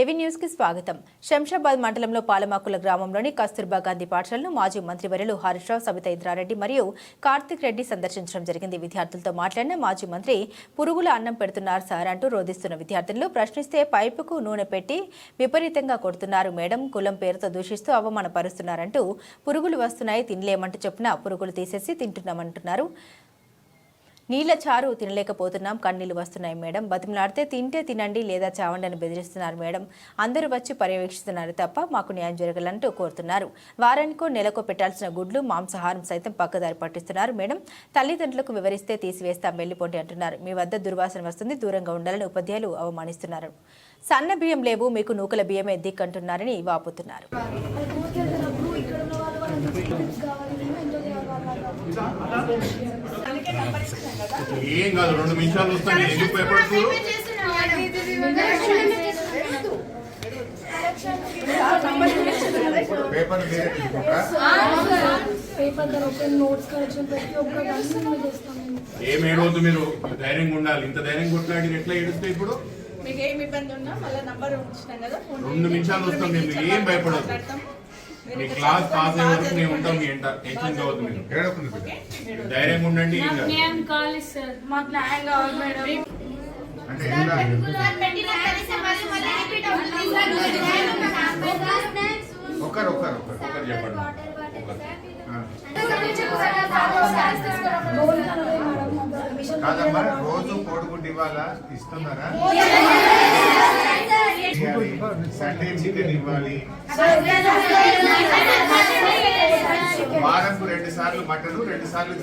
ఏవీ న్యూస్కి స్వాగతం. శంషాబాద్ మండలంలో పాలమాకుల గ్రామంలోని కస్తూర్బా గాంధీ పాఠశాలను మాజీ మంత్రివర్యులు హరీష్ రావు సబితా ఇంద్రారెడ్డి మరియు కార్తిక్ రెడ్డి సందర్శించడం జరిగింది. విద్యార్థులతో మాట్లాడిన మాజీ మంత్రి పురుగుల అన్నం పెడుతున్నారు సార్ అంటూ రోధిస్తున్న విద్యార్థులను ప్రశ్నిస్తే పైపుకు నూనె పెట్టి విపరీతంగా కొడుతున్నారు. మేడం కులం పేరుతో దూషిస్తూ అవమానపరుస్తున్నారంటూ పురుగులు వస్తున్నాయి తినలేమంటూ చెప్పిన పురుగులు తీసేసి తింటున్నామంటున్నారు. నీళ్ళ చారు తినలేకపోతున్నాం కన్నీళ్ళు వస్తున్నాయి మేడం. బతిమలాడితే తింటే తినండి లేదా చావండి అని బెదిరిస్తున్నారు మేడం. అందరూ వచ్చి పర్యవేక్షిస్తున్నారు తప్ప మాకు న్యాయం జరగాలంటూ కోరుతున్నారు. వారానికో నెలకో పెట్టాల్సిన గుడ్లు మాంసాహారం సైతం పక్కదారి పట్టిస్తున్నారు మేడం. తల్లిదండ్రులకు వివరిస్తే తీసివేస్తాం వెళ్ళిపోండి అంటున్నారు. మీ వద్ద దుర్వాసన వస్తుంది దూరంగా ఉండాలని ఉపాధ్యాయులు అవమానిస్తున్నారు. సన్న బియ్యం లేవు మీకు నూకల బియ్యమే దిక్కంటున్నారని వాపుతున్నారు. ఏం కాదు రెండు నిమిషాలు వస్తాను ఎందుకు పేపర్ మీరే తీసుకుంటారా పేపర్ ఏం ఏడవద్దు మీరు ధైర్యంగా ఉండాలి? ఇంత ధైర్యం కొట్లాడి ఎట్లా ఏడుస్తే ఇప్పుడు? మీకు ఏం ఇబ్బంది ఉన్నా మళ్ళీ నంబర్ ఉంచినాం కదా ఫోన్ రెండు నిమిషాలు వస్తాం నేను. ఏం భయపడదు మీ క్లాస్ పాస్ అయ్యే వరకు నేను ఉంటాం మీ. ఎంట టెన్షన్ కావద్దు మీరు ఏడవకుండా ధైర్యంగా ఉండండి ఏం కాదు. న్యాయం కావాలి సార్ మాకు న్యాయం కావాలి మేడం అంటే ఏం కాదు. ఒక్కరు ఒక్కరు ఒక్కరు ఒక్కరు చెప్పండి ఆ. గోల్ కలవే మేడం మా పర్మిషన్ కాదమ్మా రోజు కోడిగుడ్డు ఇవ్వాలా? ఇస్తున్నారా? సండే చికెన్ ఇవ్వాలి. వారంకు రెండు సార్లు మటన్ రెండు సార్లు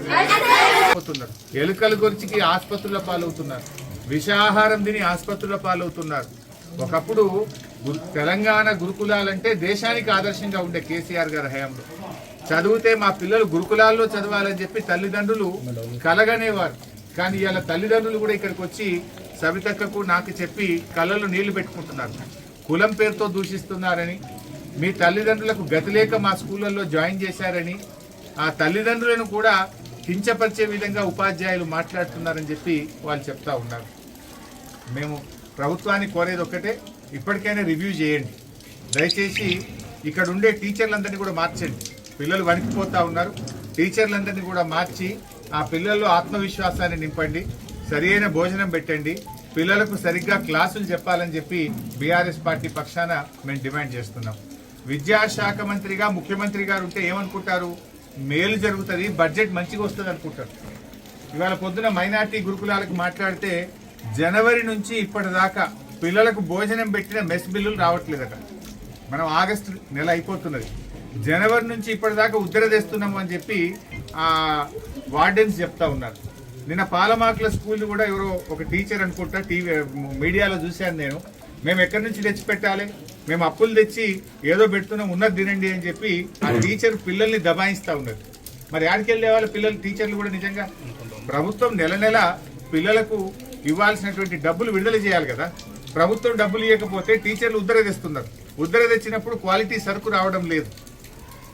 ఎలుకల గురించి ఆసుపత్రుల పాలవుతున్నారు. విషాహారం తిని ఆసుపత్రుల పాలవుతున్నారు. ఒకప్పుడు తెలంగాణ గురుకులాలంటే దేశానికి ఆదర్శంగా ఉండే కేసీఆర్ గారి హయాంలో. చదివితే మా పిల్లలు గురుకులాల్లో చదవాలని చెప్పి తల్లిదండ్రులు కలగనేవారు. కానీ ఇవాళ తల్లిదండ్రులు కూడా ఇక్కడికి వచ్చి సవితక్కకు నాకు చెప్పి కళ్ళలో నీళ్ళు పెట్టుకుంటున్నారు. కులం పేరుతో దూషిస్తున్నారని మీ తల్లిదండ్రులకు గతి లేక మా స్కూళ్ళల్లో జాయిన్ చేశారని ఆ తల్లిదండ్రులను కూడా కించపరిచే విధంగా ఉపాధ్యాయులు మాట్లాడుతున్నారని చెప్పి వాళ్ళు చెప్తా ఉన్నారు. మేము ప్రభుత్వాన్ని కోరేది ఒక్కటే ఇప్పటికైనా రివ్యూ చేయండి. దయచేసి ఇక్కడ ఉండే టీచర్లందరినీ కూడా మార్చండి. పిల్లలు వణికిపోతూ ఉన్నారు. టీచర్లందరినీ కూడా మార్చి ఆ పిల్లల్లో ఆత్మవిశ్వాసాన్ని నింపండి సరియైన భోజనం పెట్టండి పిల్లలకు సరిగ్గా క్లాసులు చెప్పాలని చెప్పి బీఆర్ఎస్ పార్టీ పక్షాన మేము డిమాండ్ చేస్తున్నాం. విద్యాశాఖ మంత్రిగా ముఖ్యమంత్రి గారు ఉంటే ఏమనుకుంటారు? మేలు జరుగుతుంది బడ్జెట్ మంచిగా వస్తుంది అనుకుంటారు. ఇవాళ పొద్దున మైనార్టీ గురుకులాలకు మాట్లాడితే జనవరి నుంచి ఇప్పటిదాకా పిల్లలకు భోజనం పెట్టిన మెస్ బిల్లులు రావట్లేదట. మనం ఆగస్టు నెల అయిపోతున్నది. జనవరి నుంచి ఇప్పటిదాకా ఉద్దర తెస్తున్నాము అని చెప్పి వార్డెన్స్ చెప్తా ఉన్నారు. నిన్న పాలమాకుల స్కూల్ కూడా ఎవరో ఒక టీచర్ అనుకుంటా టీవీ మీడియాలో చూశాను నేను. మేము ఎక్కడి నుంచి తెచ్చి పెట్టాలి? మేము అప్పులు తెచ్చి ఏదో పెడుతున్నాం ఉన్నది తినండి అని చెప్పి ఆ టీచర్ పిల్లల్ని దబాయిస్తా ఉన్నది మరి ఆడికెళ్ళే వాళ్ళ పిల్లలు టీచర్లు కూడా నిజంగా? ప్రభుత్వం నెల నెల పిల్లలకు ఇవ్వాల్సినటువంటి డబ్బులు విడుదల చేయాలి కదా. ప్రభుత్వం డబ్బులు ఇవ్వకపోతే టీచర్లు ఉద్దర తెస్తున్నారు ఉద్దర తెచ్చినప్పుడు క్వాలిటీ సరుకు రావడం లేదు.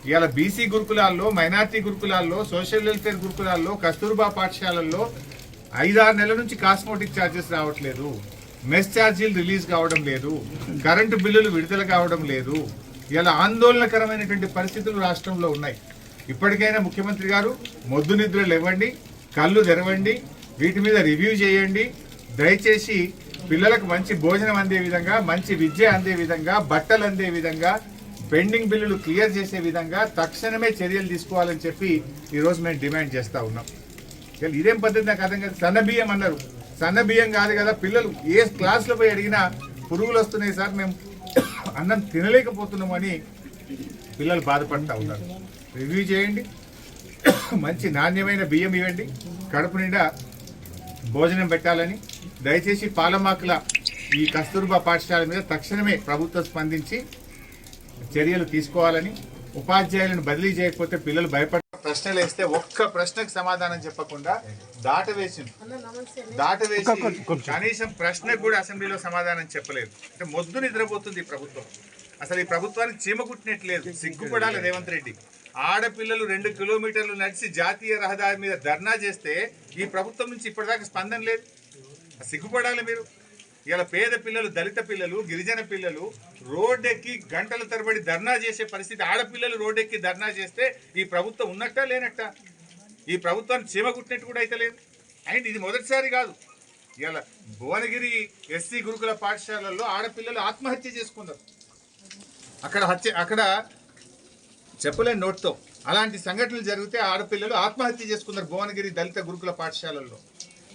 ఇవాళ బీసీ గురుకులాల్లో మైనార్టీ గురుకులాల్లో సోషల్ వెల్ఫేర్ గురుకులాల్లో కస్తూర్బా పాఠశాలల్లో ఐదారు నెలల నుంచి కాస్మోటిక్ ఛార్జెస్ రావట్లేదు. మెస్ ఛార్జీలు రిలీజ్ కావడం లేదు. కరెంటు బిల్లులు విడుదల కావడం లేదు. ఇలా ఆందోళనకరమైనటువంటి పరిస్థితులు రాష్ట్రంలో ఉన్నాయి. ఇప్పటికైనా ముఖ్యమంత్రి గారు మొద్దు నిద్రలు ఇవ్వండి కళ్ళు తెరవండి వీటి మీద రివ్యూ చేయండి. దయచేసి పిల్లలకు మంచి భోజనం అందే విధంగా మంచి విద్య అందే విధంగా బట్టలు అందే విధంగా పెండింగ్ బిల్లులు క్లియర్ చేసే విధంగా తక్షణమే చర్యలు తీసుకోవాలని చెప్పి ఈరోజు మేము డిమాండ్ చేస్తూ ఉన్నాం. ఇదేం పద్ధతి నాకు అర్థం కాదు. సన్న బియ్యం అన్నారు. సన్న బియ్యం కాదు కదా పిల్లలు ఏ క్లాసులో పోయి అడిగినా పురుగులు వస్తున్నాయి సార్ మేము అన్నం తినలేకపోతున్నామని పిల్లలు బాధపడతా ఉన్నారు. రివ్యూ చేయండి. మంచి నాణ్యమైన బియ్యం ఇవ్వండి. కడుపు నిండా భోజనం పెట్టాలని. దయచేసి పాలమాకుల ఈ కస్తూర్బా పాఠశాల మీద తక్షణమే ప్రభుత్వం స్పందించి చర్యలు తీసుకోవాలని ఉపాధ్యాయులను బదిలీ చేయకపోతే పిల్లలు భయపడ ప్రశ్నలు వేస్తే ఒక్క ప్రశ్నకు సమాధానం చెప్పకుండా దాటవేసింది దాటవేసి కనీసం ప్రశ్నకు కూడా అసెంబ్లీలో సమాధానం చెప్పలేదు. అంటే మొద్దు నిద్రపోతుంది ఈ ప్రభుత్వం. అసలు ఈ ప్రభుత్వానికి చీమ కుట్టినట్లేదు. సిగ్గుపడాలి రేవంత్ రెడ్డి. ఆడపిల్లలు రెండు కిలోమీటర్లు నడిచి జాతీయ రహదారి మీద ధర్నా చేస్తే ఈ ప్రభుత్వం నుంచి ఇప్పటిదాకా స్పందన లేదు. సిగ్గుపడాలి మీరు. ఇలా పేద పిల్లలు దళిత పిల్లలు గిరిజన పిల్లలు రోడ్డెక్కి గంటల తరబడి ధర్నా చేసే పరిస్థితి ఆడపిల్లలు రోడ్డెక్కి ధర్నా చేస్తే ఈ ప్రభుత్వం ఉన్నట్టా లేనట్ట? ఈ ప్రభుత్వాన్ని చీమ కుట్టినట్టు కూడా అయితే లేదు. అండ్ ఇది మొదటిసారి కాదు. ఇలా భువనగిరి ఎస్సీ గురుకుల పాఠశాలల్లో ఆడపిల్లలు ఆత్మహత్య చేసుకున్నారు. అక్కడ హత్య అక్కడ చెప్పలేని నోట్తో అలాంటి సంఘటనలు జరిగితే ఆడపిల్లలు ఆత్మహత్య చేసుకున్నారు భువనగిరి దళిత గురుకుల పాఠశాలల్లో.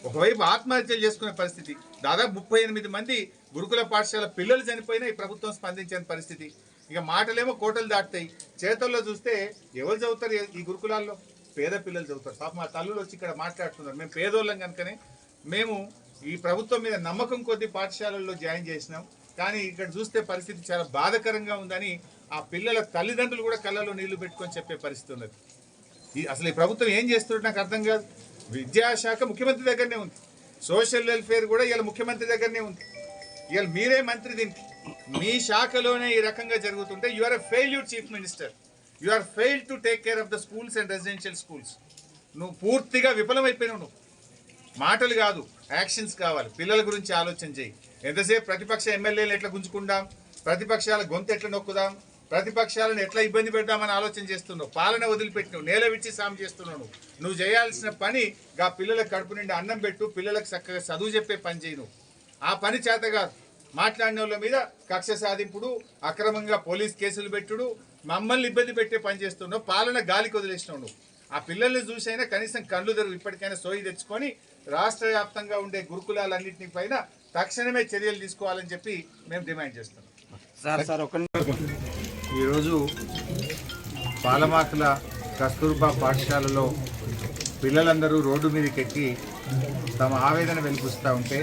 ఒకవైపు ఆత్మహత్యలు చేసుకునే పరిస్థితి దాదాపు ముప్పై ఎనిమిది మంది గురుకుల పాఠశాల పిల్లలు చనిపోయినా ఈ ప్రభుత్వం స్పందించని పరిస్థితి. ఇక మాటలేమో కోటలు దాటుతాయి. చేతుల్లో చూస్తే ఎవరు చదువుతారు ఈ గురుకులాల్లో? పేద పిల్లలు చదువుతారు. పాప మా తల్లులు వచ్చి ఇక్కడ మాట్లాడుతున్నారు. మేము పేదోళ్ళం కనుకనే మేము ఈ ప్రభుత్వం మీద నమ్మకం కొద్ది పాఠశాలల్లో జాయిన్ చేసినాం. కానీ ఇక్కడ చూస్తే పరిస్థితి చాలా బాధకరంగా ఉందని ఆ పిల్లల తల్లిదండ్రులు కూడా కళ్ళలో నీళ్ళు పెట్టుకొని చెప్పే పరిస్థితి ఉన్నది. ఈ అసలు ఈ ప్రభుత్వం ఏం చేస్తున్నట్టు నాకు అర్థం కాదు. విద్యాశాఖ ముఖ్యమంత్రి దగ్గరనే ఉంది. సోషల్ వెల్ఫేర్ కూడా ఇలా ముఖ్యమంత్రి దగ్గరనే ఉంది. ఇవాళ మీరే మంత్రి దీనికి. మీ శాఖలోనే ఈ రకంగా జరుగుతుంటే you are a failure chief minister you are fail to take care of the schools and residential schools నువ్వు పూర్తిగా విఫలమైపోయినావు నువ్వు. మాటలు కాదు యాక్షన్స్ కావాలి. పిల్లల గురించి ఆలోచన చేయి. ఎంతసేపు ప్రతిపక్ష ఎమ్మెల్యేలు ఎట్లా గుంజుకుందాం? ప్రతిపక్షాల గొంతు ఎట్లా నొక్కుదాం? ప్రతిపక్షాలను ఎట్లా ఇబ్బంది పెడదామని ఆలోచన చేస్తున్నావు? పాలన వదిలిపెట్టినావు నేల విచ్చి సాము చేస్తున్నావు నువ్వు. చేయాల్సిన పని గా పిల్లలకు కడుపు నిండి అన్నం పెట్టు పిల్లలకు చక్కగా చదువు చెప్పే పని చేయను ఆ పని చేత కాదు. మాట్లాడిన వాళ్ళ మీద కక్ష సాధింపుడు అక్రమంగా పోలీస్ కేసులు పెట్టుడు మమ్మల్ని ఇబ్బంది పెట్టే పని చేస్తున్నావు పాలన గాలికి వదిలేసినావు నువ్వు. ఆ పిల్లల్ని చూసైనా కనీసం కళ్ళు తెరువు ఇప్పటికైనా సోయి తెచ్చుకొని రాష్ట్ర వ్యాప్తంగా ఉండే గురుకులాలన్నింటినీ పైన తక్షణమే చర్యలు తీసుకోవాలని చెప్పి మేము డిమాండ్ చేస్తున్నాం. సార్ సార్ ఒక ఈరోజు పాలమాకుల కస్తూర్బా పాఠశాలలో పిల్లలందరూ రోడ్డు మీదకి ఎక్కి తమ ఆవేదన వెలిపిస్తూ ఉంటే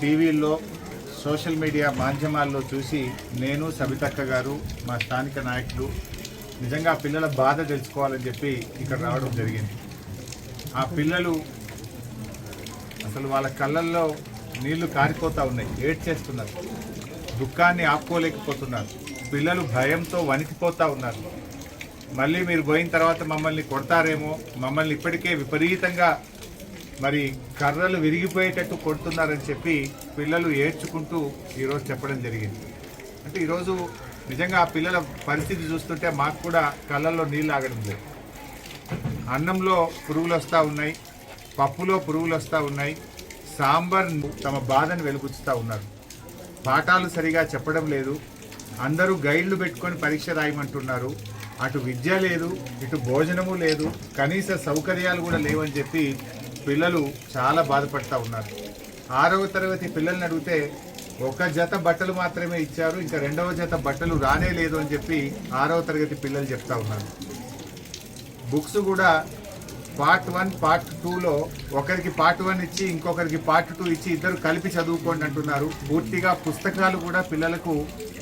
టీవీల్లో సోషల్ మీడియా మాధ్యమాల్లో చూసి నేను సబితక్క గారు మా స్థానిక నాయకులు నిజంగా పిల్లల బాధ తెలుసుకోవాలని చెప్పి ఇక్కడ రావడం జరిగింది. ఆ పిల్లలు అసలు వాళ్ళ కళ్ళల్లో నీళ్ళు కారిపోతూ ఉన్నాయి ఏడ్ చేస్తున్నారు దుఃఖాన్ని ఆపుకోలేకపోతున్నారు. పిల్లలు భయంతో వణికిపోతూ ఉన్నారు. మళ్ళీ మీరు పోయిన తర్వాత మమ్మల్ని కొడతారేమో మమ్మల్ని ఇప్పటికే విపరీతంగా మరి కర్రలు విరిగిపోయేటట్టు కొడుతున్నారని చెప్పి పిల్లలు ఏడ్చుకుంటూ ఈరోజు చెప్పడం జరిగింది. అంటే ఈరోజు నిజంగా ఆ పిల్లల పరిస్థితి చూస్తుంటే మాకు కూడా కళ్ళల్లో నీళ్ళు ఆగడం లేదు. అన్నంలో పురుగులు వస్తూ ఉన్నాయి పప్పులో పురుగులు వస్తూ ఉన్నాయి సాంబార్ తమ బాధను వెలుగుచ్చుతూ ఉన్నారు. పాఠాలు సరిగా చెప్పడం లేదు అందరూ గైడ్లు పెట్టుకొని పరీక్ష రాయమంటున్నారు. అటు విద్య లేదు ఇటు భోజనము లేదు కనీస సౌకర్యాలు కూడా లేవని చెప్పి పిల్లలు చాలా బాధపడతా ఉన్నారు. ఆరవ తరగతి పిల్లల్ని అడిగితే ఒక జత బట్టలు మాత్రమే ఇచ్చారు ఇంకా రెండవ జత బట్టలు రానే లేదు అని చెప్పి ఆరవ తరగతి పిల్లలు చెప్తా ఉన్నారు. బుక్స్ కూడా పార్ట్ వన్ పార్ట్ టూలో ఒకరికి పార్ట్ వన్ ఇచ్చి ఇంకొకరికి పార్ట్ టూ ఇచ్చి ఇద్దరు కలిపి చదువుకోండి అంటున్నారు. పూర్తిగా పుస్తకాలు కూడా పిల్లలకు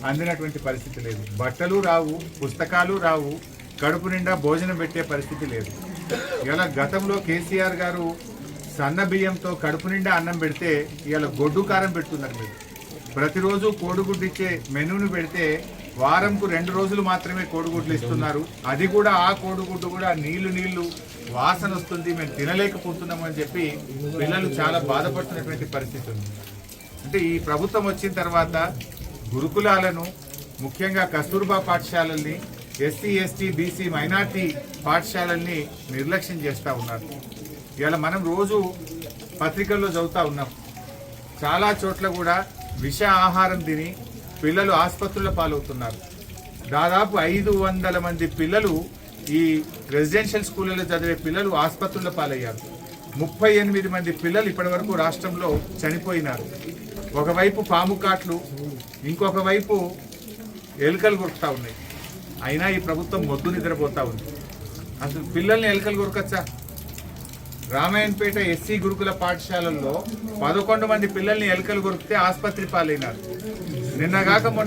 అందినటువంటి పరిస్థితి లేదు. బట్టలు రావు పుస్తకాలు రావు కడుపు నిండా భోజనం పెట్టే పరిస్థితి లేదు. ఇలా గతంలో కేసీఆర్ గారు సన్న బియ్యంతో కడుపు నిండా అన్నం పెడితే ఇవాళ గొడ్డు కారం పెడుతున్నారు మీరు. ప్రతిరోజు కోడిగుడ్డు ఇచ్చే మెనూను పెడితే వారంకు రెండు రోజులు మాత్రమే కోడిగుడ్లు ఇస్తున్నారు. అది కూడా ఆ కోడిగుడ్డు కూడా నీళ్ళు నీళ్ళు వాసన వస్తుంది మేము తినలేకపోతున్నాం అని చెప్పి పిల్లలు చాలా బాధపడుతున్నటువంటి పరిస్థితి ఉంది. అంటే ఈ ప్రభుత్వం వచ్చిన తర్వాత గురుకులాలను ముఖ్యంగా కస్తూర్బా పాఠశాలల్ని ఎస్సీ ఎస్టీ బీసీ మైనార్టీ పాఠశాలల్ని నిర్లక్ష్యం చేస్తూ ఉన్నారు. ఇవాళ మనం రోజు పత్రికల్లో చదువుతూ ఉన్నాం. చాలా చోట్ల కూడా విష ఆహారం తిని పిల్లలు ఆసుపత్రుల పాలవుతున్నారు. దాదాపు ఐదు వందల మంది పిల్లలు ఈ రెసిడెన్షియల్ స్కూళ్ళలో చదివే పిల్లలు ఆసుపత్రుల పాలయ్యారు. ముప్పై ఎనిమిది మంది పిల్లలు ఇప్పటివరకు రాష్ట్రంలో చనిపోయినారు. ఒకవైపు పాము కాట్లు ఇంకొక వైపు ఎలుకలు కొరుకుతా ఉన్నాయి. అయినా ఈ ప్రభుత్వం మొద్దు నిద్రపోతా ఉంది. అసలు పిల్లల్ని ఎలుకలు కొరకచ్చా? రామాయణపేట ఎస్సీ గురుకుల పాఠశాలల్లో పదకొండు మంది పిల్లల్ని ఎలుకలు కొరికితే ఆసుపత్రి పాలైనారు. నిన్నగాక మొన్న